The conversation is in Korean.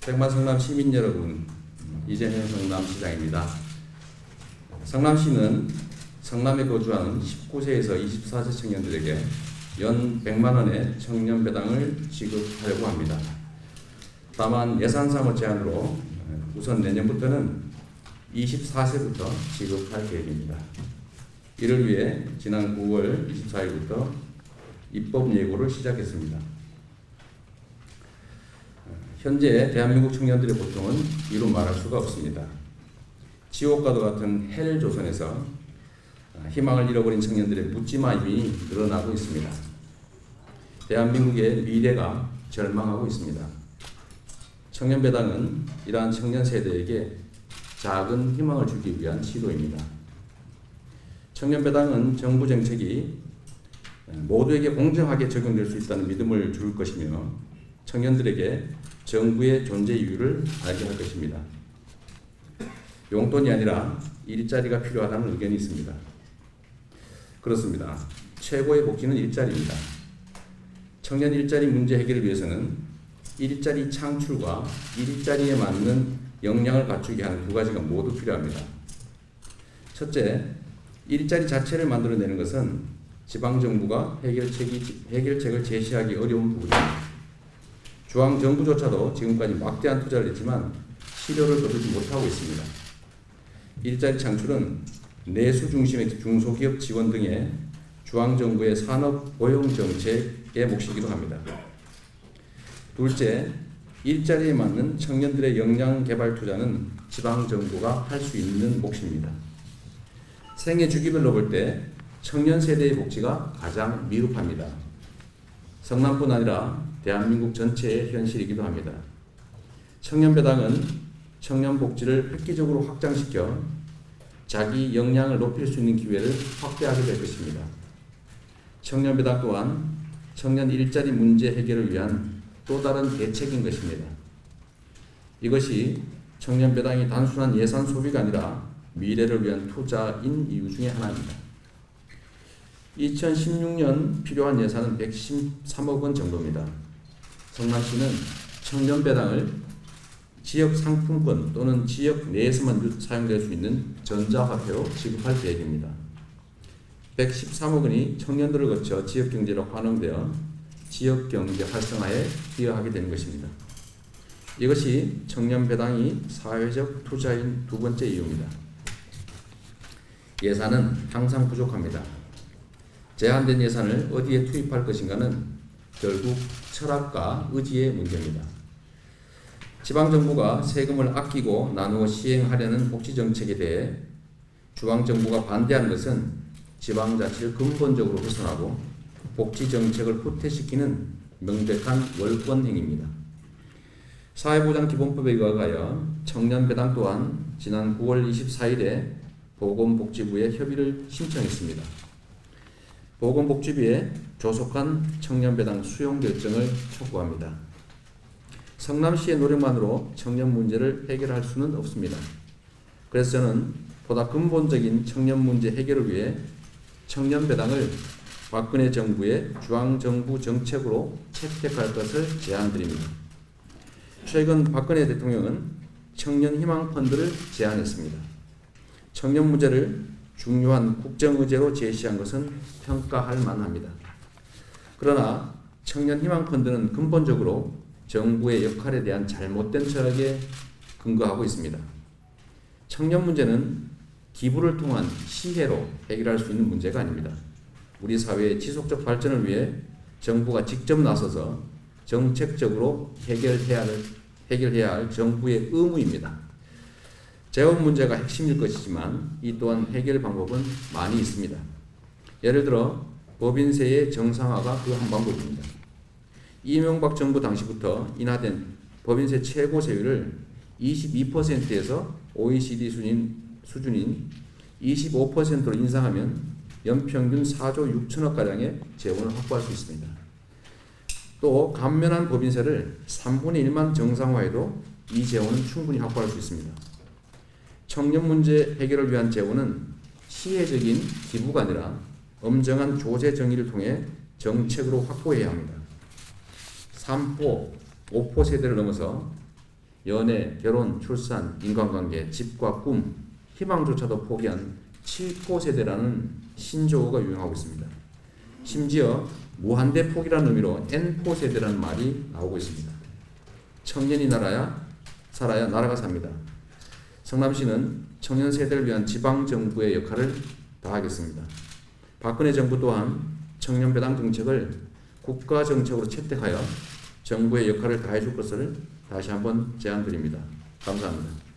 백만 성남 시민 여러분, 이재명 성남시장입니다. 성남시는 성남에 거주하는 19세에서 24세 청년들에게 연 100만 원의 청년 배당을 지급하려고 합니다. 다만 예산상의 제한으로 우선 내년부터는 24세부터 지급할 계획입니다. 이를 위해 지난 9월 24일부터 입법 예고를 시작했습니다. 현재 대한민국 청년들의 고통은 이루 말할 수가 없습니다. 지옥과도 같은 헬 조선에서 희망을 잃어버린 청년들의 묻지마임이 늘어나고 있습니다. 대한민국의 미래가 절망하고 있습니다. 청년배당은 이러한 청년 세대에게 작은 희망을 주기 위한 시도입니다. 청년배당은 정부 정책이 모두에게 공정하게 적용될 수 있다는 믿음을 줄 것이며 청년들에게 정부의 존재 이유를 알게 할 것입니다. 용돈이 아니라 일자리가 필요하다는 의견이 있습니다. 그렇습니다. 최고의 복지는 일자리입니다. 청년 일자리 문제 해결을 위해서는 일자리 창출과 일자리에 맞는 역량을 갖추게 하는 두 가지가 모두 필요합니다. 첫째, 일자리 자체를 만들어내는 것은 지방정부가 해결책이, 해결책을 제시하기 어려운 부분입니다. 중앙 정부조차도 지금까지 막대한 투자를 했지만 실효를 거두지 못하고 있습니다. 일자리 창출은 내수 중심의 중소기업 지원 등의 중앙 정부의 산업 고용 정책의 몫이기도 합니다. 둘째, 일자리에 맞는 청년들의 역량 개발 투자는 지방 정부가 할 수 있는 몫입니다. 생애 주기별로 볼 때 청년 세대의 복지가 가장 미흡합니다. 성남뿐 아니라 대한민국 전체의 현실이기도 합니다. 청년배당은 청년 복지를 획기적으로 확장시켜 자기 역량을 높일 수 있는 기회를 확대하게 될 것입니다. 청년배당 또한 청년 일자리 문제 해결을 위한 또 다른 대책인 것입니다. 이것이 청년배당이 단순한 예산 소비가 아니라 미래를 위한 투자인 이유 중에 하나입니다. 2016년 필요한 예산은 113억 원 정도입니다. 성남시는 청년배당을 지역 상품권 또는 지역 내에서만 사용될 수 있는 전자화폐로 지급할 계획입니다. 113억 원이 청년들을 거쳐 지역 경제로 환원되어 지역 경제 활성화에 기여하게 되는 것입니다. 이것이 청년 배당이 사회적 투자인 두 번째 이유입니다. 예산은 항상 부족합니다. 제한된 예산을 어디에 투입할 것인가는 결국 철학과 의지의 문제입니다. 지방정부가 세금을 아끼고 나누어 시행하려는 복지정책에 대해 중앙정부가 반대하는 것은 지방자치를 근본적으로 훼손하고 복지정책을 후퇴시키는 명백한 월권행위입니다. 사회보장기본법에 의하여 청년배당 또한 지난 9월 24일에 보건복지부에 협의를 신청했습니다. 보건복지부에 조속한 청년배당 수용 결정을 촉구합니다. 성남시의 노력만으로 청년 문제를 해결할 수는 없습니다. 그래서 저는 보다 근본적인 청년 문제 해결을 위해 청년 배당을 박근혜 정부의 중앙정부 정책으로 채택할 것을 제안드립니다. 최근 박근혜 대통령은 청년 희망 펀드를 제안했습니다. 청년 문제를 중요한 국정의제로 제시한 것은 평가할 만합니다. 그러나 청년 희망 펀드는 근본적으로 정부의 역할에 대한 잘못된 철학에 근거하고 있습니다. 청년 문제는 기부를 통한 시혜로 해결할 수 있는 문제가 아닙니다. 우리 사회의 지속적 발전을 위해 정부가 직접 나서서 정책적으로 해결해야 할, 해결해야 할 정부의 의무입니다. 재원 문제가 핵심일 것이지만 이 또한 해결 방법은 많이 있습니다. 예를 들어 법인세의 정상화가 그 한 방법입니다. 이명박 정부 당시부터 인하된 법인세 최고 세율을 22%에서 OECD 수준, 수준인 25%로 인상하면 연평균 4조 6천억 가량의 재원을 확보할 수 있습니다. 또 감면한 법인세를 3분의 1만 정상화해도 이 재원은 충분히 확보할 수 있습니다. 청년 문제 해결을 위한 재원은 시혜적인 기부가 아니라 엄정한 조세 정의를 통해 정책으로 확보해야 합니다. 3포, 5포 세대를 넘어서 연애, 결혼, 출산, 인간관계, 집과 꿈, 희망조차도 포기한 7포 세대라는 신조어가 유행하고 있습니다. 심지어 무한대 포기라는 의미로 N포 세대라는 말이 나오고 있습니다. 청년이 날아야 살아야 나라가 삽니다. 성남시는 청년 세대를 위한 지방 정부의 역할을 다하겠습니다. 박근혜 정부 또한 청년 배당 정책을 국가 정책으로 채택하여 정부의 역할을 다해줄 것을 다시 한번 제안드립니다. 감사합니다.